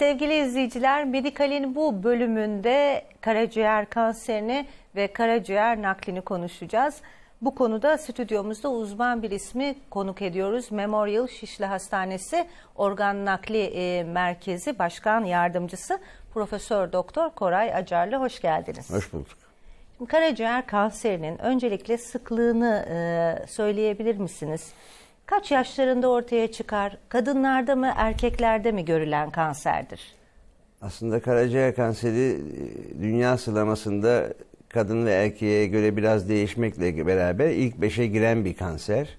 Sevgili izleyiciler, Medikal'in bu bölümünde karaciğer kanserini ve karaciğer naklini konuşacağız. Bu konuda stüdyomuzda uzman bir ismi konuk ediyoruz. Memorial Şişli Hastanesi Organ Nakli e, Merkezi Başkan Yardımcısı Profesör Doktor Koray Acarlı hoş geldiniz. Hoş bulduk. Şimdi karaciğer kanserinin öncelikle sıklığını e, söyleyebilir misiniz? Kaç yaşlarında ortaya çıkar? Kadınlarda mı, erkeklerde mi görülen kanserdir? Aslında karaciğer kanseri e, dünya sıralamasında kadın ve erkeğe göre biraz değişmekle beraber ilk beşe giren bir kanser.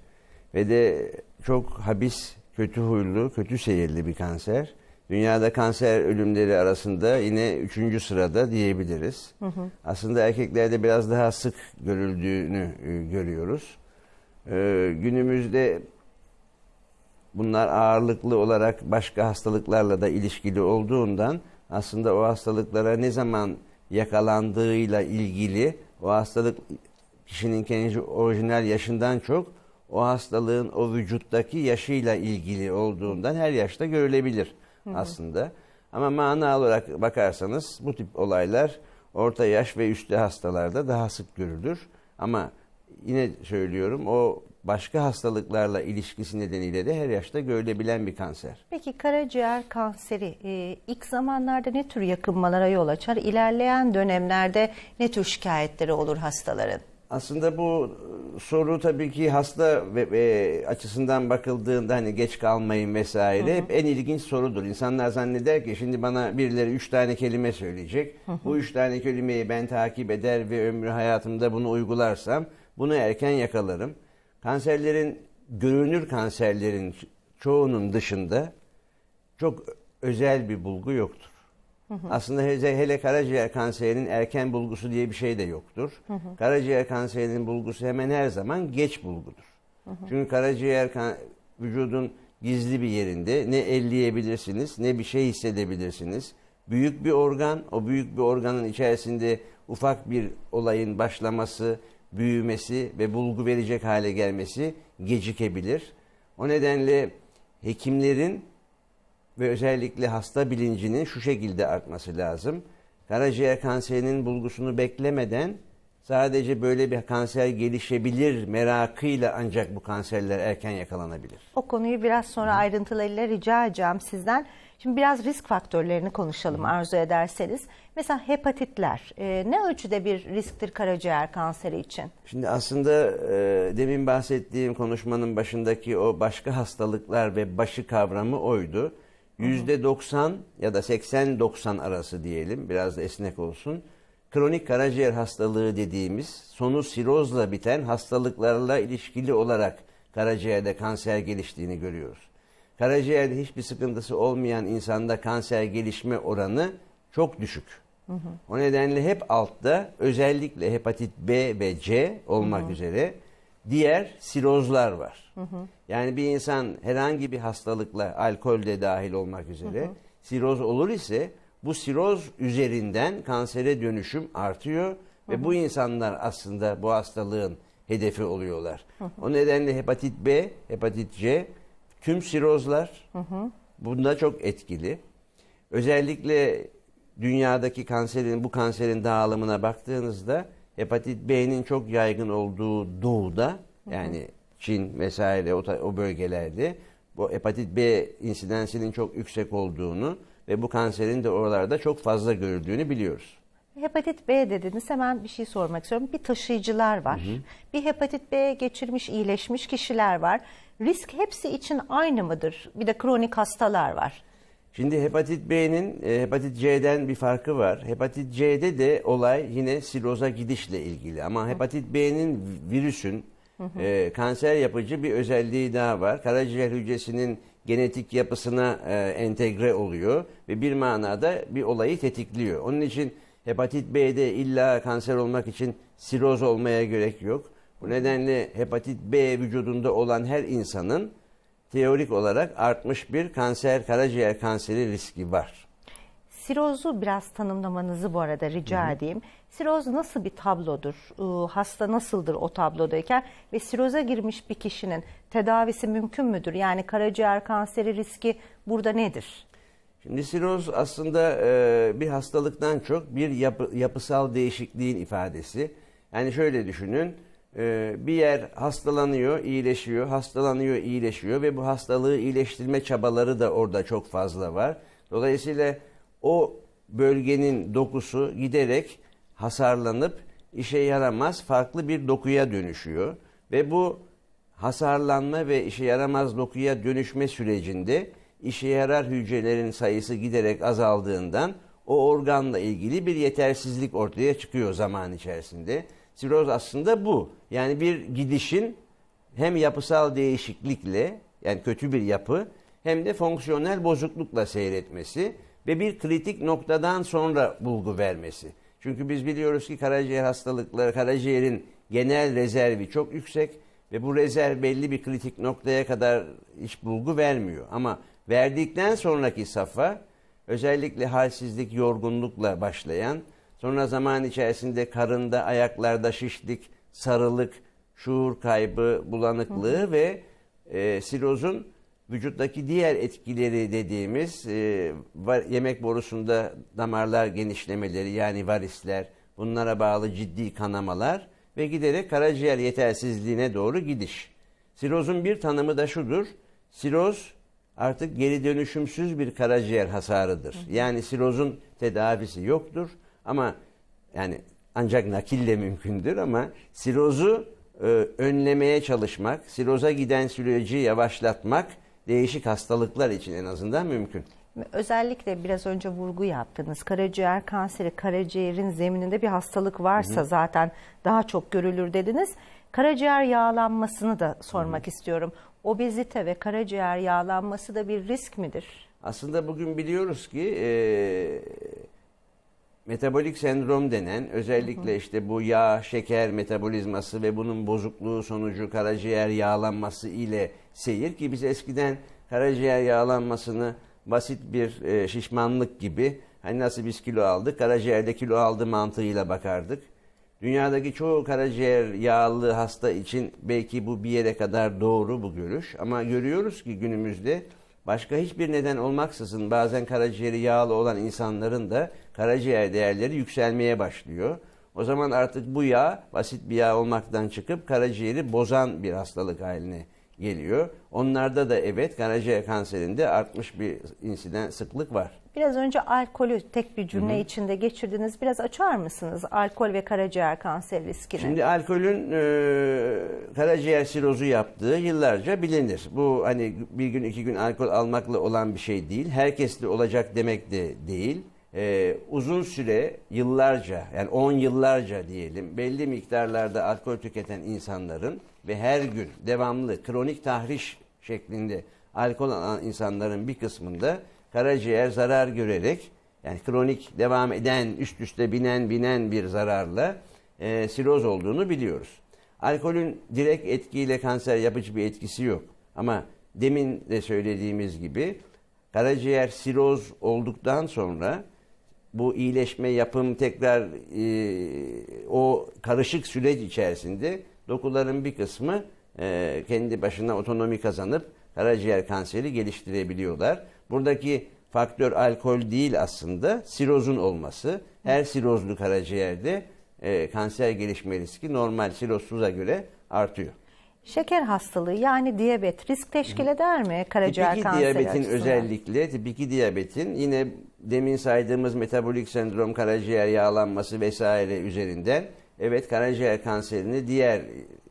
Ve de çok habis, kötü huylu, kötü seyirli bir kanser. Dünyada kanser ölümleri arasında yine üçüncü sırada diyebiliriz. Hı hı. Aslında erkeklerde biraz daha sık görüldüğünü e, görüyoruz. E, günümüzde bunlar ağırlıklı olarak başka hastalıklarla da ilişkili olduğundan aslında o hastalıklara ne zaman yakalandığıyla ilgili o hastalık kişinin kendi orijinal yaşından çok o hastalığın o vücuttaki yaşıyla ilgili olduğundan her yaşta görülebilir hı hı. aslında. Ama mana olarak bakarsanız bu tip olaylar orta yaş ve üstü hastalarda daha sık görülür. Ama yine söylüyorum o başka hastalıklarla ilişkisi nedeniyle de her yaşta görülebilen bir kanser. Peki karaciğer kanseri e, ilk zamanlarda ne tür yakınmalara yol açar? İlerleyen dönemlerde ne tür şikayetleri olur hastaların? Aslında bu soru tabii ki hasta ve, ve açısından bakıldığında hani geç kalmayın vesaire hı hı. hep en ilginç sorudur. İnsanlar zanneder ki şimdi bana birileri üç tane kelime söyleyecek. Hı hı. Bu üç tane kelimeyi ben takip eder ve ömrü hayatımda bunu uygularsam bunu erken yakalarım kanserlerin görünür kanserlerin çoğunun dışında çok özel bir bulgu yoktur. Hı hı. Aslında hele, hele karaciğer kanserinin erken bulgusu diye bir şey de yoktur. Hı hı. Karaciğer kanserinin bulgusu hemen her zaman geç bulgudur. Hı hı. Çünkü karaciğer kan, vücudun gizli bir yerinde ne elleyebilirsiniz ne bir şey hissedebilirsiniz. Büyük bir organ, o büyük bir organın içerisinde ufak bir olayın başlaması, büyümesi ve bulgu verecek hale gelmesi gecikebilir. O nedenle hekimlerin ve özellikle hasta bilincinin şu şekilde artması lazım. Karaciğer kanserinin bulgusunu beklemeden sadece böyle bir kanser gelişebilir merakıyla ancak bu kanserler erken yakalanabilir. O konuyu biraz sonra ayrıntılarıyla rica edeceğim sizden. Şimdi biraz risk faktörlerini konuşalım arzu ederseniz. Mesela hepatitler e, ne ölçüde bir risktir karaciğer kanseri için? Şimdi aslında e, demin bahsettiğim konuşmanın başındaki o başka hastalıklar ve başı kavramı oydu. Yüzde 90 ya da 80-90 arası diyelim biraz da esnek olsun. Kronik karaciğer hastalığı dediğimiz sonu sirozla biten hastalıklarla ilişkili olarak karaciğerde kanser geliştiğini görüyoruz karaciğerde hiçbir sıkıntısı olmayan insanda kanser gelişme oranı çok düşük. Hı hı. O nedenle hep altta özellikle hepatit B ve C olmak hı hı. üzere diğer sirozlar var. Hı hı. Yani bir insan herhangi bir hastalıkla alkol de dahil olmak üzere hı hı. siroz olur ise bu siroz üzerinden kansere dönüşüm artıyor hı hı. ve bu insanlar aslında bu hastalığın hedefi oluyorlar. Hı hı. O nedenle hepatit B, hepatit C Tüm sirozlar hı hı. bunda çok etkili. Özellikle dünyadaki kanserin bu kanserin dağılımına baktığınızda hepatit B'nin çok yaygın olduğu doğuda yani Çin vesaire o, o bölgelerde bu hepatit B insidansinin çok yüksek olduğunu ve bu kanserin de oralarda çok fazla görüldüğünü biliyoruz. Hepatit B dediniz hemen bir şey sormak istiyorum. Bir taşıyıcılar var. Hı hı. Bir hepatit B geçirmiş, iyileşmiş kişiler var. Risk hepsi için aynı mıdır? Bir de kronik hastalar var. Şimdi hepatit B'nin e, hepatit C'den bir farkı var. Hepatit C'de de olay yine siroza gidişle ilgili. Ama hepatit B'nin virüsün E, kanser yapıcı bir özelliği daha var. Karaciğer hücresinin genetik yapısına e, entegre oluyor ve bir manada bir olayı tetikliyor. Onun için hepatit B'de illa kanser olmak için siroz olmaya gerek yok. Bu nedenle hepatit B vücudunda olan her insanın teorik olarak artmış bir kanser, karaciğer kanseri riski var. Sirozu biraz tanımlamanızı bu arada rica Hı-hı. edeyim. Siroz nasıl bir tablodur? Hasta nasıldır o tablodayken? Ve siroza girmiş bir kişinin tedavisi mümkün müdür? Yani karaciğer kanseri riski burada nedir? Şimdi siroz aslında e, bir hastalıktan çok bir yapı, yapısal değişikliğin ifadesi. Yani şöyle düşünün, e, bir yer hastalanıyor, iyileşiyor, hastalanıyor, iyileşiyor ve bu hastalığı iyileştirme çabaları da orada çok fazla var. Dolayısıyla o bölgenin dokusu giderek hasarlanıp işe yaramaz farklı bir dokuya dönüşüyor ve bu hasarlanma ve işe yaramaz dokuya dönüşme sürecinde işe yarar hücrelerin sayısı giderek azaldığından o organla ilgili bir yetersizlik ortaya çıkıyor zaman içerisinde. Siroz aslında bu. Yani bir gidişin hem yapısal değişiklikle yani kötü bir yapı hem de fonksiyonel bozuklukla seyretmesi ve bir kritik noktadan sonra bulgu vermesi. Çünkü biz biliyoruz ki karaciğer hastalıkları, karaciğerin genel rezervi çok yüksek ve bu rezerv belli bir kritik noktaya kadar hiç bulgu vermiyor. Ama verdikten sonraki safha özellikle halsizlik, yorgunlukla başlayan, sonra zaman içerisinde karında, ayaklarda şişlik, sarılık, şuur kaybı, bulanıklığı ve e, sirozun vücuttaki diğer etkileri dediğimiz e, var, yemek borusunda damarlar genişlemeleri yani varisler, bunlara bağlı ciddi kanamalar ve giderek karaciğer yetersizliğine doğru gidiş. Sirozun bir tanımı da şudur. Siroz artık geri dönüşümsüz bir karaciğer hasarıdır. Yani sirozun tedavisi yoktur ama yani ancak nakille mümkündür ama sirozu e, önlemeye çalışmak, siroza giden süreci yavaşlatmak değişik hastalıklar için en azından mümkün. Özellikle biraz önce vurgu yaptınız. Karaciğer kanseri, karaciğerin zemininde bir hastalık varsa hı hı. zaten daha çok görülür dediniz. Karaciğer yağlanmasını da sormak hı hı. istiyorum. Obezite ve karaciğer yağlanması da bir risk midir? Aslında bugün biliyoruz ki e, metabolik sendrom denen özellikle işte bu yağ, şeker metabolizması ve bunun bozukluğu sonucu karaciğer yağlanması ile seyir ki biz eskiden karaciğer yağlanmasını basit bir e, şişmanlık gibi hani nasıl biz kilo aldık karaciğerde kilo aldı mantığıyla bakardık. Dünyadaki çoğu karaciğer yağlı hasta için belki bu bir yere kadar doğru bu görüş ama görüyoruz ki günümüzde başka hiçbir neden olmaksızın bazen karaciğeri yağlı olan insanların da karaciğer değerleri yükselmeye başlıyor. O zaman artık bu yağ basit bir yağ olmaktan çıkıp karaciğeri bozan bir hastalık haline geliyor. Onlarda da evet karaciğer kanserinde artmış bir insiden sıklık var. Biraz önce alkolü tek bir cümle Hı-hı. içinde geçirdiniz. Biraz açar mısınız alkol ve karaciğer kanseri riskini? Şimdi alkolün e, karaciğer sirozu yaptığı yıllarca bilinir. Bu hani bir gün iki gün alkol almakla olan bir şey değil. Herkesle olacak demek de değil. E, uzun süre yıllarca yani 10 yıllarca diyelim belli miktarlarda alkol tüketen insanların ve her gün devamlı kronik tahriş şeklinde alkol alan insanların bir kısmında karaciğer zarar görerek yani kronik devam eden üst üste binen binen bir zararla e, siroz olduğunu biliyoruz. Alkolün direkt etkiyle kanser yapıcı bir etkisi yok. Ama demin de söylediğimiz gibi karaciğer siroz olduktan sonra bu iyileşme yapım tekrar e, o karışık süreç içerisinde dokuların bir kısmı e, kendi başına otonomi kazanıp karaciğer kanseri geliştirebiliyorlar. Buradaki faktör alkol değil aslında sirozun olması. Her sirozlu karaciğerde e, kanser gelişme riski normal sirozsuza göre artıyor. Şeker hastalığı yani diyabet risk teşkil eder mi karaciğer tip kanseri diyabetin açısından? özellikle tip 2 diyabetin yine demin saydığımız metabolik sendrom, karaciğer yağlanması vesaire üzerinden evet karaciğer kanserini diğer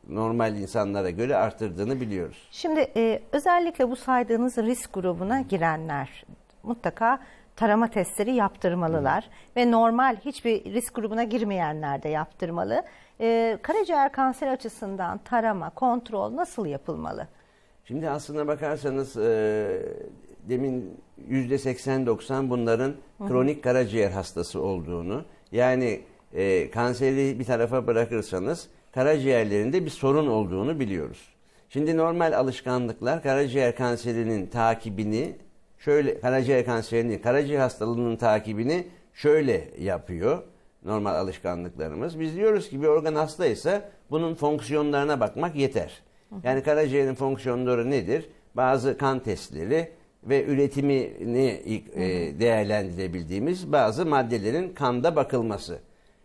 normal insanlara göre arttırdığını biliyoruz. Şimdi e, özellikle bu saydığınız risk grubuna girenler mutlaka tarama testleri yaptırmalılar Hı. ve normal hiçbir risk grubuna girmeyenler de yaptırmalı. E, karaciğer kanseri açısından tarama, kontrol nasıl yapılmalı? Şimdi aslına bakarsanız e, demin yüzde 80-90 bunların kronik karaciğer hastası olduğunu yani e, kanseri bir tarafa bırakırsanız karaciğerlerinde bir sorun olduğunu biliyoruz. Şimdi normal alışkanlıklar karaciğer kanserinin takibini şöyle karaciğer kanserinin karaciğer hastalığının takibini şöyle yapıyor normal alışkanlıklarımız. Biz diyoruz ki bir organ hastaysa bunun fonksiyonlarına bakmak yeter. Yani karaciğerin fonksiyonları nedir? Bazı kan testleri, ve üretimini e, değerlendirebildiğimiz bazı maddelerin kanda bakılması.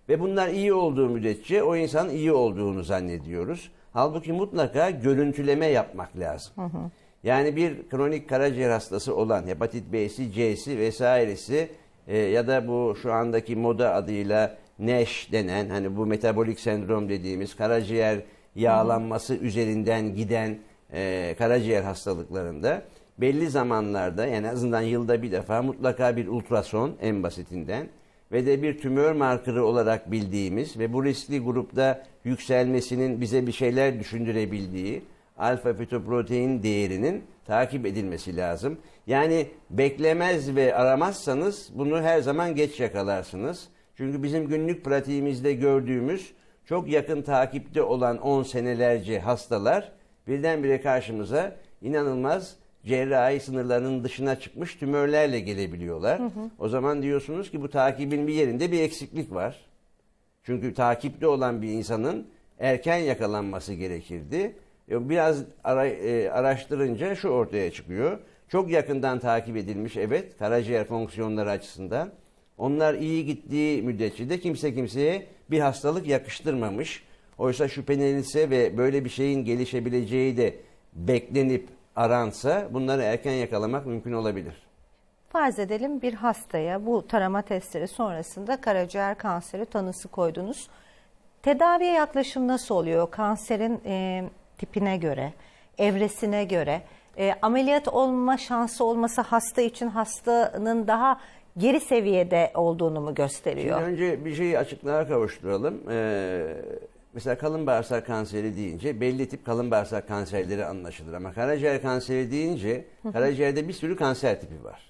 Ve bunlar iyi olduğu müddetçe o insan iyi olduğunu zannediyoruz. Halbuki mutlaka görüntüleme yapmak lazım. Yani bir kronik karaciğer hastası olan hepatit B'si, C'si vesairesi e, ya da bu şu andaki moda adıyla NASH denen hani bu metabolik sendrom dediğimiz karaciğer yağlanması üzerinden giden e, karaciğer hastalıklarında belli zamanlarda en azından yılda bir defa mutlaka bir ultrason en basitinden ve de bir tümör markırı olarak bildiğimiz ve bu riskli grupta yükselmesinin bize bir şeyler düşündürebildiği alfa fitoprotein değerinin takip edilmesi lazım. Yani beklemez ve aramazsanız bunu her zaman geç yakalarsınız. Çünkü bizim günlük pratiğimizde gördüğümüz çok yakın takipte olan 10 senelerce hastalar birdenbire karşımıza inanılmaz cerrahi sınırlarının dışına çıkmış tümörlerle gelebiliyorlar. O zaman diyorsunuz ki bu takibin bir yerinde bir eksiklik var. Çünkü takipte olan bir insanın erken yakalanması gerekirdi. E, Biraz ara- e, araştırınca şu ortaya çıkıyor. Çok yakından takip edilmiş evet karaciğer fonksiyonları açısından. Onlar iyi gittiği müddetçe de kimse kimseye bir hastalık yakıştırmamış. Oysa şüphelenilse ve böyle bir şeyin gelişebileceği de beklenip aransa bunları erken yakalamak mümkün olabilir. Farz edelim bir hastaya bu tarama testleri sonrasında karaciğer kanseri tanısı koydunuz. Tedaviye yaklaşım nasıl oluyor? Kanserin e, tipine göre, evresine göre, e, ameliyat olma şansı olması hasta için hastanın daha geri seviyede olduğunu mu gösteriyor? Şimdi önce bir şeyi açıklığa kavuşturalım. Ee, mesela kalın bağırsak kanseri deyince belli tip kalın bağırsak kanserleri anlaşılır. Ama karaciğer kanseri deyince karaciğerde bir sürü kanser tipi var.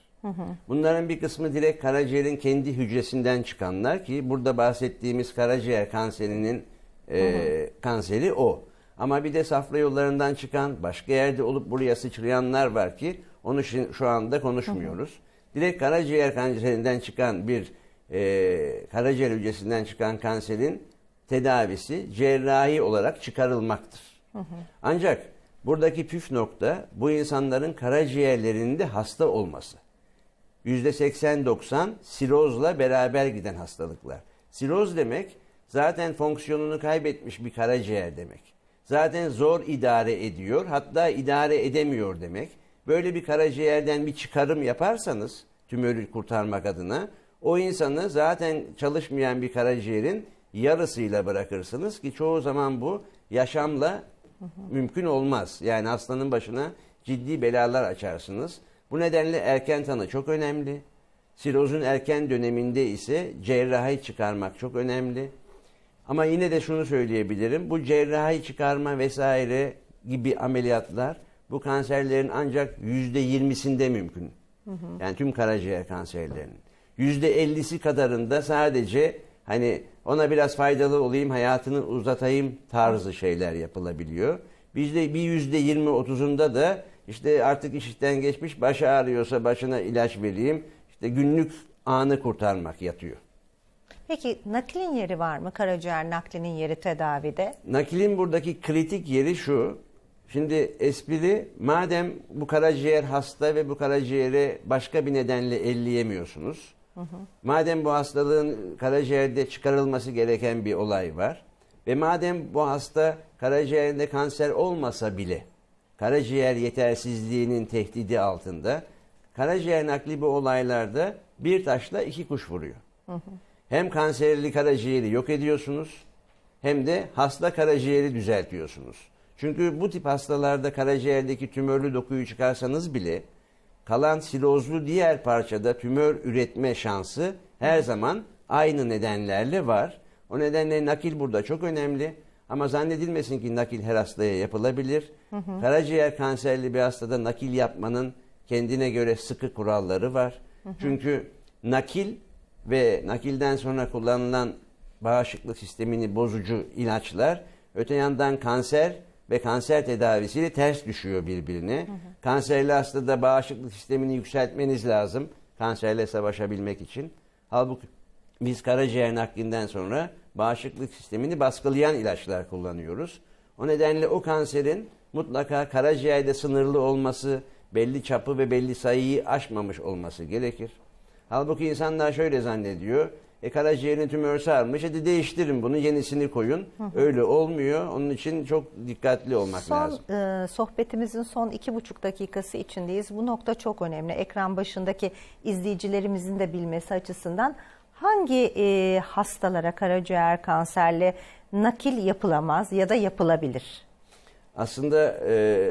Bunların bir kısmı direkt karaciğerin kendi hücresinden çıkanlar ki burada bahsettiğimiz karaciğer kanserinin e, kanseri o. Ama bir de safra yollarından çıkan başka yerde olup buraya sıçrayanlar var ki onu şu anda konuşmuyoruz. Direkt karaciğer kanserinden çıkan bir e, karaciğer hücresinden çıkan kanserin tedavisi cerrahi olarak çıkarılmaktır. Ancak buradaki püf nokta bu insanların karaciğerlerinde hasta olması. %80-90 sirozla beraber giden hastalıklar. Siroz demek zaten fonksiyonunu kaybetmiş bir karaciğer demek. Zaten zor idare ediyor hatta idare edemiyor demek. Böyle bir karaciğerden bir çıkarım yaparsanız tümörü kurtarmak adına o insanı zaten çalışmayan bir karaciğerin yarısıyla bırakırsınız ki çoğu zaman bu yaşamla mümkün olmaz. Yani hastanın başına ciddi belalar açarsınız. Bu nedenle erken tanı çok önemli. Sirozun erken döneminde ise cerrahi çıkarmak çok önemli. Ama yine de şunu söyleyebilirim. Bu cerrahi çıkarma vesaire gibi ameliyatlar bu kanserlerin ancak yüzde yirmisinde mümkün. Yani tüm karaciğer kanserlerinin. Yüzde ellisi kadarında sadece hani ona biraz faydalı olayım, hayatını uzatayım tarzı şeyler yapılabiliyor. Bizde bir yüzde yirmi otuzunda da işte artık işitten geçmiş, başı ağrıyorsa başına ilaç vereyim, işte günlük anı kurtarmak yatıyor. Peki naklin yeri var mı? Karaciğer naklinin yeri tedavide. Nakilin buradaki kritik yeri şu. Şimdi espri madem bu karaciğer hasta ve bu karaciğeri başka bir nedenle elleyemiyorsunuz. Madem bu hastalığın karaciğerde çıkarılması gereken bir olay var. Ve madem bu hasta karaciğerinde kanser olmasa bile karaciğer yetersizliğinin tehdidi altında karaciğer nakli bu olaylarda bir taşla iki kuş vuruyor. Hem kanserli karaciğeri yok ediyorsunuz hem de hasta karaciğeri düzeltiyorsunuz. Çünkü bu tip hastalarda karaciğerdeki tümörlü dokuyu çıkarsanız bile kalan silozlu diğer parçada tümör üretme şansı her zaman aynı nedenlerle var. O nedenle nakil burada çok önemli. Ama zannedilmesin ki nakil her hastaya yapılabilir. Karaciğer kanserli bir hastada nakil yapmanın kendine göre sıkı kuralları var. Çünkü nakil ve nakilden sonra kullanılan bağışıklık sistemini bozucu ilaçlar öte yandan kanser ve kanser tedavisiyle ters düşüyor birbirine. Kanserli hastada bağışıklık sistemini yükseltmeniz lazım kanserle savaşabilmek için. Halbuki biz karaciğer naklinden sonra bağışıklık sistemini baskılayan ilaçlar kullanıyoruz. O nedenle o kanserin mutlaka karaciğerde sınırlı olması belli çapı ve belli sayıyı aşmamış olması gerekir. Halbuki insanlar şöyle zannediyor. E karaciğerin tümör sarmış. Hadi değiştirin bunu yenisini koyun. Öyle olmuyor. Onun için çok dikkatli olmak Son lazım. e, sohbetimizin son iki buçuk dakikası içindeyiz. Bu nokta çok önemli. Ekran başındaki izleyicilerimizin de bilmesi açısından hangi e, hastalara karaciğer kanserli nakil yapılamaz ya da yapılabilir? Aslında e,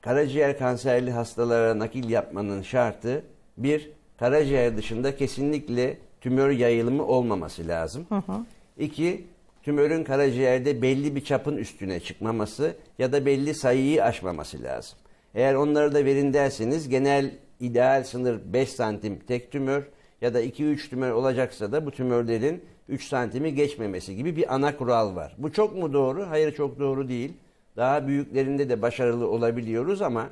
karaciğer kanserli hastalara nakil yapmanın şartı bir, karaciğer dışında kesinlikle tümör yayılımı olmaması lazım. İki, tümörün karaciğerde belli bir çapın üstüne çıkmaması ya da belli sayıyı aşmaması lazım. Eğer onları da verin derseniz genel ideal sınır 5 santim tek tümör ya da 2-3 tümör olacaksa da bu tümörlerin 3 santimi geçmemesi gibi bir ana kural var. Bu çok mu doğru? Hayır çok doğru değil. Daha büyüklerinde de başarılı olabiliyoruz ama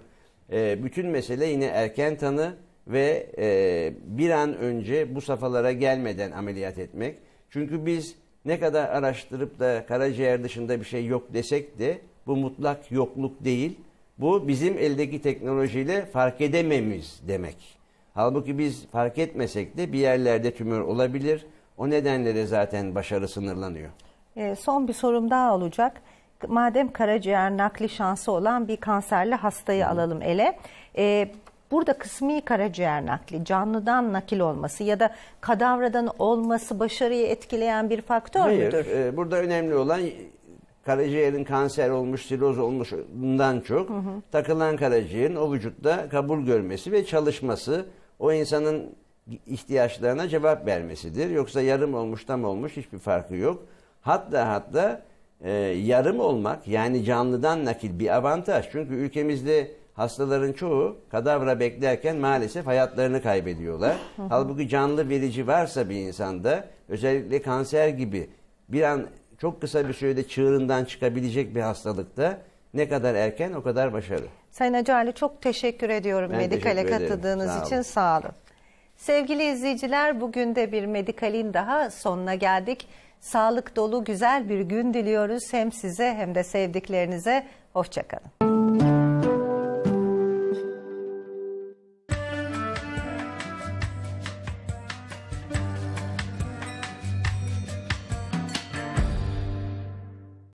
e, bütün mesele yine erken tanı ve e, bir an önce bu safhalara gelmeden ameliyat etmek. Çünkü biz ne kadar araştırıp da karaciğer dışında bir şey yok desek de bu mutlak yokluk değil. Bu bizim eldeki teknolojiyle fark edememiz demek. Halbuki biz fark etmesek de bir yerlerde tümör olabilir. O nedenle de zaten başarı sınırlanıyor. E, son bir sorum daha olacak. Madem karaciğer nakli şansı olan bir kanserli hastayı alalım ele. E, burada kısmi karaciğer nakli, canlıdan nakil olması ya da kadavradan olması başarıyı etkileyen bir faktör Hayır, müdür? e, burada önemli olan karaciğerin kanser olmuş, siroz olmuşundan çok takılan karaciğerin o vücutta kabul görmesi ve çalışması, o insanın ihtiyaçlarına cevap vermesidir. Yoksa yarım olmuş, tam olmuş hiçbir farkı yok. Hatta hatta e, yarım olmak yani canlıdan nakil bir avantaj. Çünkü ülkemizde hastaların çoğu kadavra beklerken maalesef hayatlarını kaybediyorlar. Halbuki canlı verici varsa bir insanda özellikle kanser gibi bir an çok kısa bir sürede çığırından çıkabilecek bir hastalıkta ne kadar erken o kadar başarı. Sayın Hacı Ali çok teşekkür ediyorum Ben Medikal'e teşekkür katıldığınız Sağ için olun. sağ olun. Sevgili izleyiciler bugün de bir Medikal'in daha sonuna geldik. Sağlık dolu güzel bir gün diliyoruz hem size hem de sevdiklerinize. Hoşçakalın.